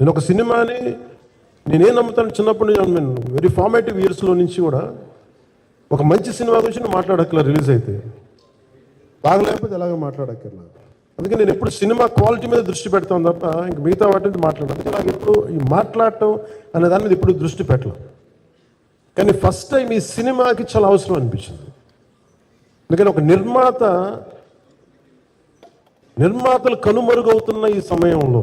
నేను ఒక సినిమాని నేనేం నమ్ముతాను చిన్నప్పటి నుంచి వెరీ ఫార్మేటివ్ ఇయర్స్లో నుంచి కూడా ఒక మంచి సినిమా గురించి నేను మాట్లాడక్కర్లా రిలీజ్ అయితే. బాగలేకపోతే ఎలాగో మాట్లాడక్కర్లా అందుకే నేను ఎప్పుడు సినిమా క్వాలిటీ మీద దృష్టి పెడతాను తప్ప ఇంక మిగతా వాటి మీద మాట్లాడను. నాకు ఎప్పుడు ఈ మాట్లాడటం అనే దాని మీద ఎప్పుడు దృష్టి పెట్టలేదు కానీ ఫస్ట్ టైం ఈ సినిమాకి చాలా అవసరం అనిపించింది. అందుకని ఒక నిర్మాత నిర్మాతలు కనుమరుగవుతున్న ఈ సమయంలో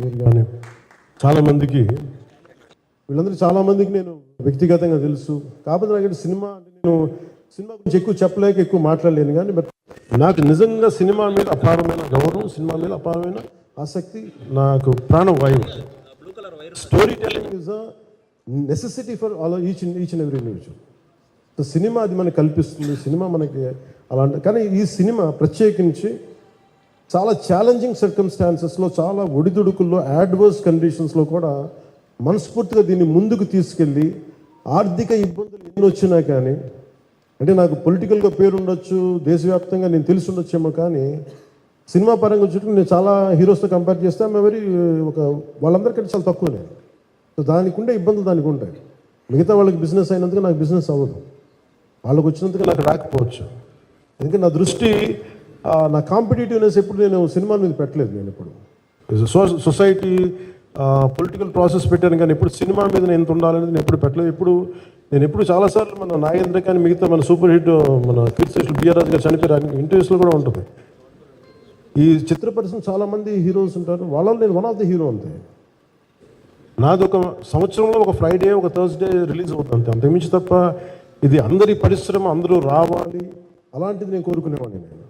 మీరు కానీ చాలామందికి వీళ్ళందరూ చాలామందికి నేను వ్యక్తిగతంగా తెలుసు. కాకపోతే నాకు సినిమా అంటే నేను సినిమా గురించి ఎక్కువ చెప్పలేక ఎక్కువ మాట్లాడలేను కానీ బట్ నాకు నిజంగా సినిమా మీద అపారమైన గౌరవం సినిమా మీద అపారమైన ఆసక్తి నాకు ప్రాణవాయువు story telling is a necessity for all each each and every individual so cinema అది మనకు కల్పిస్తుంది సినిమా మనకి అలాంటి కానీ ఈ సినిమా ప్రత్యేకించి చాలా ఛాలెంజింగ్ సర్కమ్స్టాన్సెస్లో చాలా ఒడిదుడుకుల్లో యాడ్వర్స్ కండిషన్స్లో కూడా మనస్ఫూర్తిగా దీన్ని ముందుకు తీసుకెళ్ళి ఆర్థిక ఇబ్బందులు ఎన్ని వచ్చినా కానీ అంటే నాకు పొలిటికల్గా పేరు ఉండొచ్చు దేశవ్యాప్తంగా నేను తెలిసి ఉండొచ్చేమో కానీ సినిమా పరంగా వచ్చేటప్పుడు నేను చాలా హీరోస్తో కంపేర్ చేస్తే ఆమె వెరీ ఒక వాళ్ళందరికంటే చాలా తక్కువ నేను. సో దానికి ఉండే ఇబ్బందులు దానికి ఉంటాయి. మిగతా వాళ్ళకి బిజినెస్ అయినందుకు నాకు బిజినెస్ అవ్వదు. వాళ్ళకి వచ్చినందుకు నాకు రాకపోవచ్చు. ఎందుకంటే నా దృష్టి నా కాంపిటేటివ్నెస్ ఎప్పుడు నేను సినిమా మీద పెట్టలేదు నేను ఇప్పుడు సో- సొసైటీ పొలిటికల్ ప్రాసెస్ పెట్టాను కానీ ఎప్పుడు సినిమా మీద నేను ఎంత ఉండాలనేది నేను ఎప్పుడు పెట్టలేదు. ఇప్పుడు నేను ఎప్పుడు చాలాసార్లు మన నాగేంద్ర కానీ మిగతా మన సూపర్ హిట్ మన కీర్తిశేషులు బిఆర్ రాజు గారు చనిపోయారు. ఇంటర్వ్యూస్లో కూడా ఉంటుంది. ఈ చిత్ర పరిశ్రమ చాలామంది హీరోస్ ఉంటారు. వాళ్ళలో నేను వన్ ఆఫ్ ది హీరో అంతే. నాది ఒక సంవత్సరంలో ఒక ఫ్రైడే ఒక థర్స్డే రిలీజ్ అవుతుంది అంతే. అంతకుమించి తప్ప ఇది అందరి పరిశ్రమ అందరూ రావాలి. అలాంటిది నేను కోరుకునేవాడిని నేను.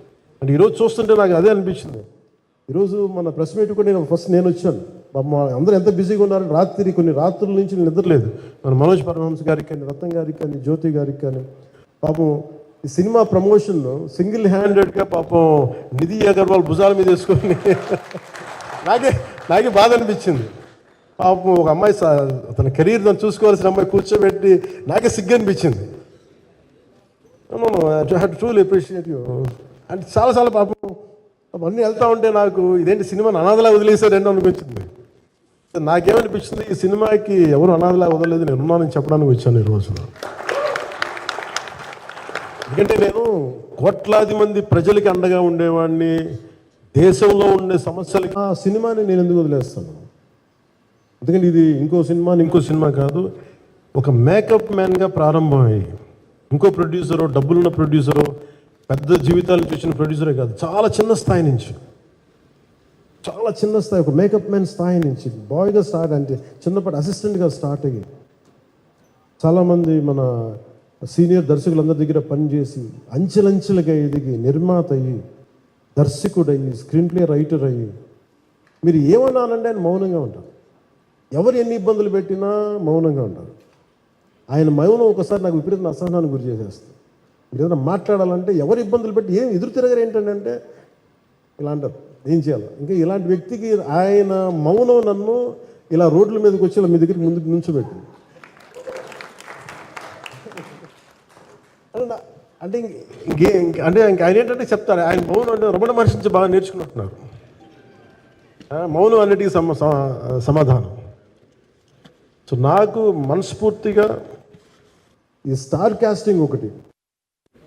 అంటే ఈరోజు చూస్తుంటే నాకు అదే అనిపించింది. ఈరోజు మన ప్రెస్ మీట్ కూడా నేను ఫస్ట్ నేను వచ్చాను. పాపం అందరూ ఎంత బిజీగా ఉన్నారు రాత్రి కొన్ని రాత్రుల నుంచి నేను నిద్రలేదు. మన మనోజ్ పరమహంస గారికి కానీ రత్నం గారికి కానీ జ్యోతి గారికి కానీ పాపం ఈ సినిమా ప్రమోషన్ సింగిల్ హ్యాండెడ్గా పాపం నిధి అగర్వాల్ భుజాల మీద వేసుకొని నాకే నాకే బాధ అనిపించింది. పాపం ఒక అమ్మాయి తన కెరీర్ తను చూసుకోవాల్సిన అమ్మాయి కూర్చోబెట్టి నాకే సిగ్గు అనిపించింది. ట్రూలీ అప్రిషియేట్ యూ అంటే చాలాసార్లు పాపం. అవన్నీ వెళ్తా ఉంటే నాకు ఇదేంటి సినిమాని అనాథలా వదిలేశారేంటో అనిపించింది. నాకేమనిపించింది ఈ సినిమాకి ఎవరు అనాథలా వదలలేదు నేను ఉన్నానని చెప్పడానికి వచ్చాను ఈ రోజు. ఎందుకంటే నేను కోట్లాది మంది ప్రజలకి అండగా ఉండేవాడిని దేశంలో ఉండే సమస్యలకి. ఆ సినిమాని నేను ఎందుకు వదిలేస్తాను? ఎందుకంటే ఇది ఇంకో సినిమా ఇంకో సినిమా కాదు. ఒక మేకప్ మ్యాన్గా ప్రారంభమయ్యి ఇంకో ప్రొడ్యూసరు డబ్బులున్న ప్రొడ్యూసరు పెద్ద జీవితాలు చూసిన ప్రొడ్యూసరే కాదు చాలా చిన్న స్థాయి నుంచి. చాలా చిన్న స్థాయి ఒక మేకప్ మ్యాన్ స్థాయి నుంచి. బాయ్గా స్టార్ట్ అంటే చిన్నప్పటి అసిస్టెంట్గా స్టార్ట్ అయ్యి చాలామంది మన సీనియర్ దర్శకులందరి దగ్గర పనిచేసి అంచెలంచెలుగా ఎదిగి నిర్మాత అయ్యి దర్శకుడయ్యి స్క్రీన్ ప్లే రైటర్ అయ్యి మీరు ఏమన్నానంటే ఆయన మౌనంగా ఉంటారు. ఎవరు ఎన్ని ఇబ్బందులు పెట్టినా మౌనంగా ఉంటారు. ఆయన మౌనం ఒకసారి నాకు విపరీత అసహనానికి గురి చేసేస్తుంది. మీరు ఏదైనా మాట్లాడాలంటే ఎవరు ఇబ్బందులు పెట్టి ఏం ఎదురు తిరగరు ఏంటంటే ఇలా అంటారు ఏం చేయాలి? ఇంకా ఇలాంటి వ్యక్తికి ఆయన మౌనం నన్ను ఇలా రోడ్ల మీదకి వచ్చి ఇలా మీ దగ్గరికి ముందుకు నుంచోబెట్టింది. అంటే అంటే ఇంక- ఇంకే అంటే ఇంక ఆయన ఏంటంటే చెప్తారు ఆయన మౌనం అంటే రమణ మహర్షి నుంచి బాగా నేర్చుకున్నట్టున్నారు. మౌనం అన్నిటికీ సమ- సమాధానం. సో నాకు మనస్ఫూర్తిగా ఈ స్టార్ కాస్టింగ్ ఒకటి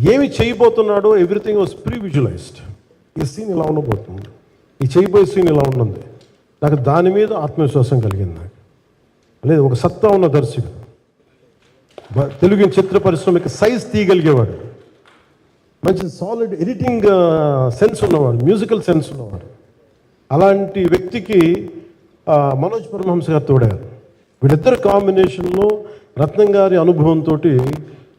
ఏమి చేయబోతున్నాడో ఎవ్రీథింగ్ వాజ్ ప్రీ విజువలైజ్డ్ ఈ సీన్ ఇలా ఉండబోతుంది. ఈ చేయబోయే సీన్ ఇలా ఉంటుంది నాకు దాని మీద ఆత్మవిశ్వాసం కలిగింది నాకు. లేదు ఒక సత్తా ఉన్న దర్శకుడు. తెలుగు చిత్ర పరిశ్రమకి సైజ్ తీయగలిగేవాడు. మంచి సాలిడ్ ఎడిటింగ్ సెన్స్ ఉన్నవాడు మ్యూజికల్ సెన్స్ ఉన్నవాడు. అలాంటి వ్యక్తికి మనోజ్ పరమహంస గారు తోడారు. వీళ్ళిద్దరు కాంబినేషన్లో రత్నం గారి అనుభవంతో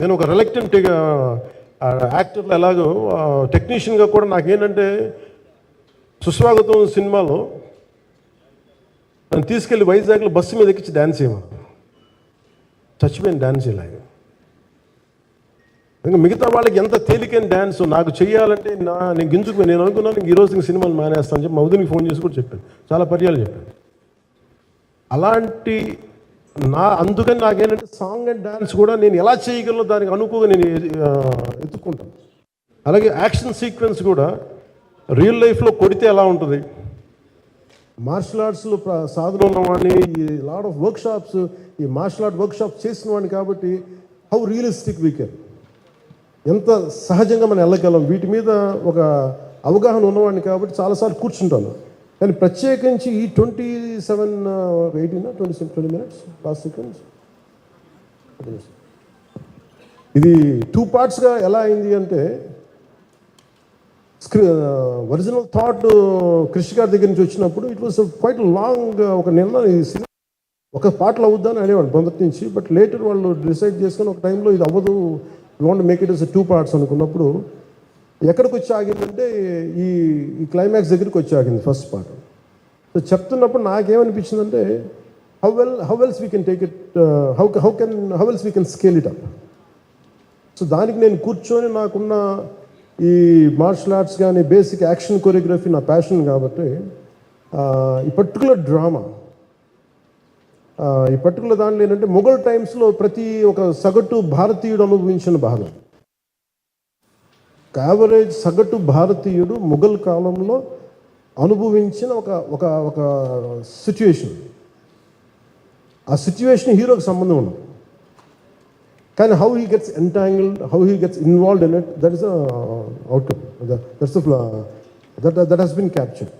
నేను ఒక రిలక్టెంట్ యాక్టర్లు ఎలాగో టెక్నీషియన్గా కూడా నాకేంటంటే సుస్వాగతం సినిమాలో నన్ను తీసుకెళ్ళి వైజాగ్లో బస్సు మీద ఎక్కించి డ్యాన్స్ చేయమని. చచ్చిపోయిన డ్యాన్స్ ఇలాగ. ఇంకా మిగతా వాళ్ళకి ఎంత తేలికైన డ్యాన్స్ నాకు చేయాలంటే నా నేను గింజుకు నేను అనుకున్నాను ఈరోజు ఇంక సినిమాలు మానేస్తాను చెప్పి మౌదినికి ఫోన్ చేసి కూడా చెప్పాను. చాలా పర్యాలు చెప్పాను. అలాంటి నా అందుకని నాకేంటంటే సాంగ్ అండ్ డ్యాన్స్ కూడా నేను ఎలా చేయగలను దానికి అనుకోగా నేను ఎత్తుకుంటాను ఎత్తుక్కుంటాను. అలాగే యాక్షన్ సీక్వెన్స్ కూడా రియల్ లైఫ్లో కొడితే ఎలా ఉంటుంది? మార్షల్ ఆర్ట్స్లో సాధన ఉన్నవాడిని ఈ లాడ్ ఆఫ్ వర్క్ షాప్స్ ఈ మార్షల్ ఆర్ట్ వర్క్ షాప్ చేసిన వాడిని కాబట్టి హౌ రియలిస్టిక్ వీ కెన్. ఎంత సహజంగా మనం వెళ్ళగలం. వీటి మీద ఒక అవగాహన ఉన్నవాడిని కాబట్టి చాలాసార్లు కూర్చుంటాను. కానీ ప్రత్యేకించి ఈ twenty seven eighteen twenty seven twenty minutes last seconds. ఇది టూ పార్ట్స్గా ఎలా అయింది అంటే స్క్రీ ఒరిజినల్ థాట్ కృషి గారి దగ్గర నుంచి వచ్చినప్పుడు ఇట్ వాస్ క్వైట్ లాంగ్ ఒక నిన్న ఒక పాటలు అవుద్దని అనేవాడు మొదటి నుంచి బట్ లేటర్ వాళ్ళు డిసైడ్ చేసుకొని ఒక టైంలో ఇది అవ్వదు want make it is two parts అనుకున్నప్పుడు ఎక్కడికి వచ్చి ఆగిందంటే ఈ ఈ క్లైమాక్స్ దగ్గరికి వచ్చి ఆగింది ఫస్ట్ పార్ట్ సో చెప్తున్నప్పుడు నాకేమనిపించిందంటే how well how wells we can take it how how can how wells we can scale it up so దానికి నేను కూర్చొని నాకున్న ఈ మార్షల్ ఆర్ట్స్ కానీ బేసిక్ యాక్షన్ కొరియోగ్రఫీ నా ప్యాషన్ కాబట్టి ఈ పర్టికులర్ డ్రామా ఈ పర్టికులర్ దాంట్లో ఏంటంటే మొఘల్ టైమ్స్లో ప్రతి ఒక సగటు భారతీయుడు అనుభవించిన బాధ యావరేజ్ సగటు భారతీయుడు మొఘల్ కాలంలో అనుభవించిన ఒక ఒక ఒక సిచ్యువేషన్ ఆ సిచ్యువేషన్ హీరోకి సంబంధం ఉన్నది కానీ how he gets entangled how he gets involved in it that is outcome that's that that has been capture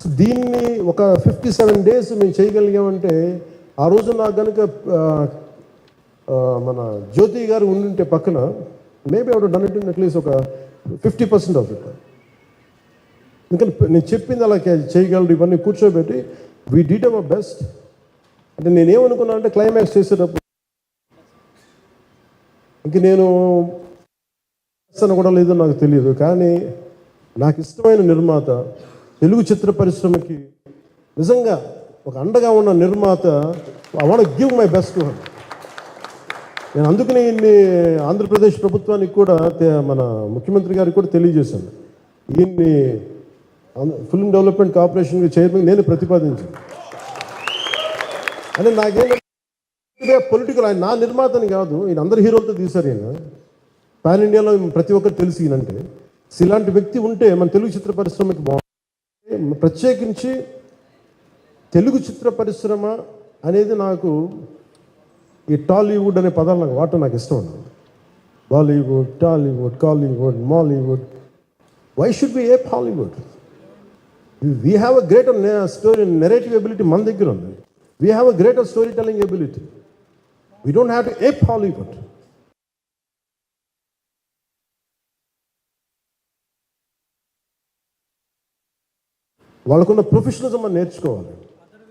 దీన్ని ఒక ఫిఫ్టీ సెవెన్ డేస్ మేము చేయగలిగామంటే ఆ రోజు నాకు కనుక మన జ్యోతి గారు ఉండింటే పక్కన మేబీ ఆవిడ డన్ ఇట్ అట్లీస్ట్ ఒక ఫిఫ్టీ పర్సెంట్ ఆఫ్ ఇట్ ఎందుకంటే నేను చెప్పింది అలా చేయగలరు ఇవన్నీ కూర్చోబెట్టి వీ డీట్ అవర్ బెస్ట్ అంటే నేనేమనుకున్నా అంటే క్లైమాక్స్ చేసేటప్పుడు. ఇంక నేను చేస్తాను కూడా లేదో నాకు తెలియదు. కానీ నాకు ఇష్టమైన నిర్మాత తెలుగు చిత్ర పరిశ్రమకి నిజంగా ఒక అండగా ఉన్న నిర్మాత I want give my best to నేను అందుకనే ఇన్ని ఆంధ్రప్రదేశ్ ప్రభుత్వానికి కూడా మన ముఖ్యమంత్రి గారికి కూడా తెలియజేశాను. ఈయన్ని ఫిల్మ్ డెవలప్మెంట్ కార్పొరేషన్ చైర్మన్ నేను ప్రతిపాదించాను. అంటే నాకేంటే పొలిటికల్ ఆయన నా నిర్మాతని కాదు ఈయన అందరు హీరోలతో తీశారు ఈయన. పాన్ ఇండియాలో ప్రతి ఒక్కరు తెలిసి ఈయనంటే. ఇలాంటి వ్యక్తి ఉంటే మన తెలుగు చిత్ర పరిశ్రమకి బాగుంటుంది ప్రత్యేకించి తెలుగు చిత్ర పరిశ్రమ అనేది నాకు ఈ టాలీవుడ్ అనే పదాలు నాకు వాడటం నాకు ఇష్టం ఉండదు. Bollywood Tollywood Kollywood Mollywood. Why should be a Hollywood we have a greater story narrative ability మన దగ్గర ఉంది. We have a greater story telling ability we don't have to a Hollywood వాళ్ళకున్న ప్రొఫెషనలిజం మనం నేర్చుకోవాలి.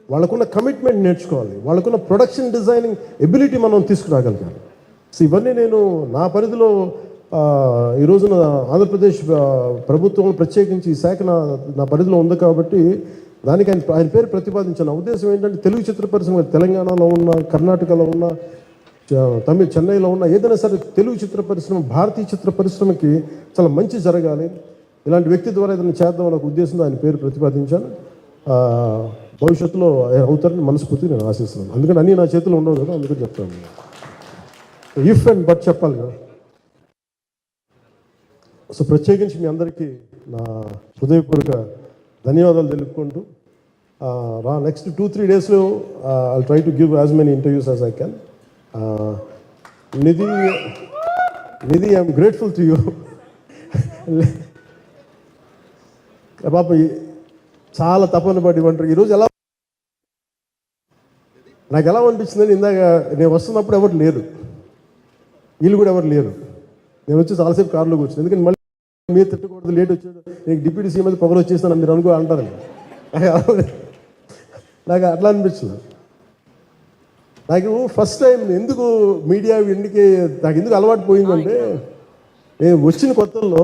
వాళ్ళకున్న కమిట్మెంట్ నేర్చుకోవాలి. వాళ్ళకున్న production designing ability మనం తీసుకురాగలగాలి. సో ఇవన్నీ నేను నా పరిధిలో ఈ రోజున ఆంధ్రప్రదేశ్ ప్రభుత్వం ప్రత్యేకించి ఈ శాఖ నా నా పరిధిలో ఉంది కాబట్టి దానికి ఆయన ఆయన పేరు ప్రతిపాదించిన నా ఉద్దేశం ఏంటంటే తెలుగు చిత్ర పరిశ్రమ తెలంగాణలో ఉన్న కర్ణాటకలో ఉన్న తమిళ చెన్నైలో ఉన్న ఏదైనా సరే తెలుగు చిత్ర పరిశ్రమ భారతీయ చిత్ర పరిశ్రమకి చాలా మంచి జరగాలి. ఇలాంటి వ్యక్తి ద్వారా ఏదైనా చేద్దాం ఒక ఉద్దేశంతో ఆయన పేరు ప్రతిపాదించాను. భవిష్యత్తులో ఆయన అవుతారని మనస్ఫూర్తి నేను ఆశిస్తున్నాను. అందుకని అన్నీ నా చేతిలో ఉండవు కదా అందుకని చెప్తాను. ఇఫ్ అండ్ బట్ చెప్పాలి కదా. సో ప్రత్యేకించి మీ అందరికీ నా హృదయపూర్వక ధన్యవాదాలు తెలుపుకుంటూ రా నెక్స్ట్ టూ త్రీ డేస్లో I try to give as many interviews as I can Nidhi Nidhi I'm grateful to you పాప చాలా తపన పడి ఉంటారు. ఈరోజు ఎలా నాకు ఎలా అనిపించిందని ఇందాక నేను వస్తున్నప్పుడు ఎవరు లేరు. వీళ్ళు కూడా ఎవరు లేరు. నేను వచ్చి చాలాసేపు కారులో కూర్చుని ఎందుకంటే మళ్ళీ మీరు తిట్టకూడదు లేట్ వచ్చాడు. నీకు డిప్యూటీ సీఎం అయితే పొగలు వచ్చేస్తాను మీరు అనుకో అంటారు. నాకు అట్లా అనిపించింది. నాకు ఫస్ట్ టైం ఎందుకు మీడియా ఎందుకే నాకు ఎందుకు అలవాటు పోయిందంటే నేను వచ్చిన కొత్తల్లో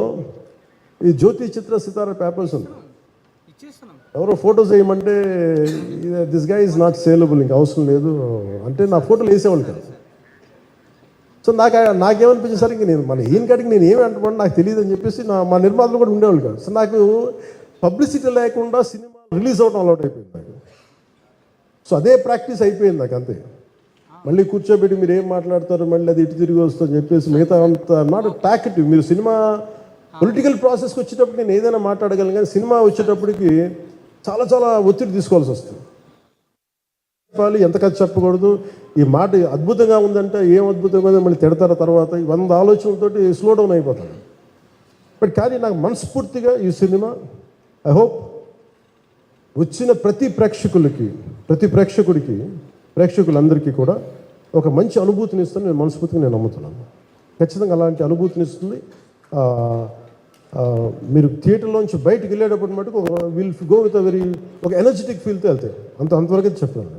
ఈ జ్యోతి చిత్ర సితార పేపర్స్ ఉంది ఎవరో ఫోటోస్ వేయమంటే దిస్గా ఇస్ నాట్ సేలబుల్ ఇంకా అవసరం లేదు. అంటే నా ఫోటోలు వేసేవాళ్ళు కదా. సో నాకు నాకేమనిపించింది సరే ఇంక నేను మన ఈయన కాడికి నేను ఏమి అంటున్నాను నాకు తెలియదు అని చెప్పేసి నా మా నిర్మాతలు కూడా ఉండేవాళ్ళు కాదు. సో నాకు పబ్లిసిటీ లేకుండా సినిమా రిలీజ్ అవ్వడం అలౌట్ అయిపోయింది నాకు. సో అదే ప్రాక్టీస్ అయిపోయింది నాకు అంతే. మళ్ళీ కూర్చోబెట్టి మీరు ఏం మాట్లాడతారు మళ్ళీ అది ఇటు తిరిగి వస్తుందని చెప్పేసి మిగతా అంత నాట్ టాకెటివ్ మీరు సినిమా పొలిటికల్ ప్రాసెస్కి వచ్చేటప్పుడు నేను ఏదైనా మాట్లాడగలను కానీ సినిమా వచ్చేటప్పటికి చాలా చాలా ఒత్తిడి తీసుకోవాల్సి వస్తుంది. చెప్పాలి ఎంత ఖర్చు చెప్పకూడదు? ఈ మాట అద్భుతంగా ఉందంటే ఏం అద్భుతంగా ఉందో మళ్ళీ తిడతారు తర్వాత. వంద ఆలోచనలతోటి స్లో డౌన్ అయిపోతాను బట్ కానీ నాకు మనస్ఫూర్తిగా ఈ సినిమా ఐ హోప్ వచ్చిన ప్రతి ప్రేక్షకులకి ప్రతి ప్రేక్షకుడికి ప్రేక్షకులందరికీ కూడా ఒక మంచి అనుభూతిని ఇస్తాను నేను మనస్ఫూర్తిగా నేను నమ్ముతున్నాను. ఖచ్చితంగా అలాంటి అనుభూతిని ఇస్తుంది. మీరు థియేటర్లోంచి బయటకు వెళ్ళేటప్పుడు మటుకు will go with a very ఒక ఎనర్జెటిక్ ఫీల్తో వెళ్తాయి. అంత అంతవరకు అయితే చెప్పాను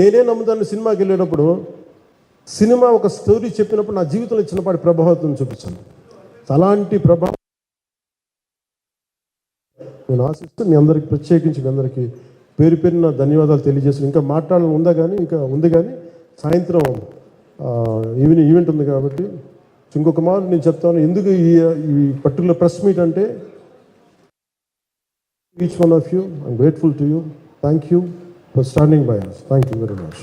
నేనే నమ్ముతాను సినిమాకి వెళ్ళేటప్పుడు సినిమా ఒక స్టోరీ చెప్పినప్పుడు నా జీవితంలో చిన్నపాటి ప్రభావితం చూపించాను. అలాంటి ప్రభావం నేను ఆశిస్తూ మీ అందరికి ప్రత్యేకించి మీ అందరికీ పేరు పేరున ధన్యవాదాలు తెలియజేసి ఇంకా మాట్లాడాలని ఉందా కానీ ఇంకా ఉంది కానీ సాయంత్రం ఈవినింగ్ ఈవెంట్ ఉంది కాబట్టి ఇంకొక మాట నేను చెప్తాను. ఎందుకు ఈ ఈ పర్టికులర్ ప్రెస్ మీట్ అంటే each one of you I'm grateful to you thank you for standing by us thank you very much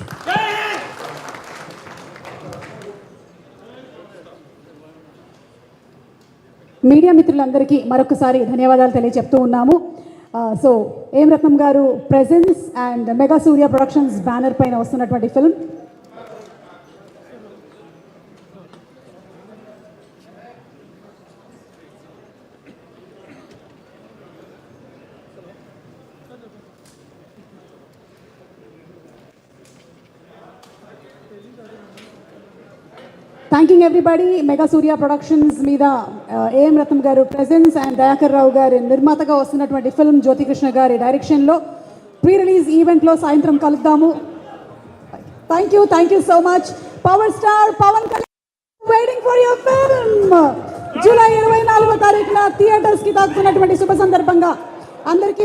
media మిత్రులందరికీ మరొకసారి ధన్యవాదాలు తెలియజెప్తూ ఉన్నాము. So A M Ratnam garu presence and mega Surya productions banner పైన వస్తున్నటువంటి film thanking everybody mega Surya productions మీద uh, A M Ratnam garu presence and Dayakar Rao గారి నిర్మాతగా వస్తున్నటువంటి ఫిల్మ్ జ్యోతికృష్ణ గారి డైరెక్షన్లో ప్రీ రిలీజ్ ఈవెంట్లో సాయంత్రం కలుద్దాము. Thank you thank you so much power star Pawan Kalyan waiting for your film July ఇరవై నాలుగో తారీఖున థియేటర్స్కి తాకుతున్నటువంటి శుభ సందర్భంగా అందరికీ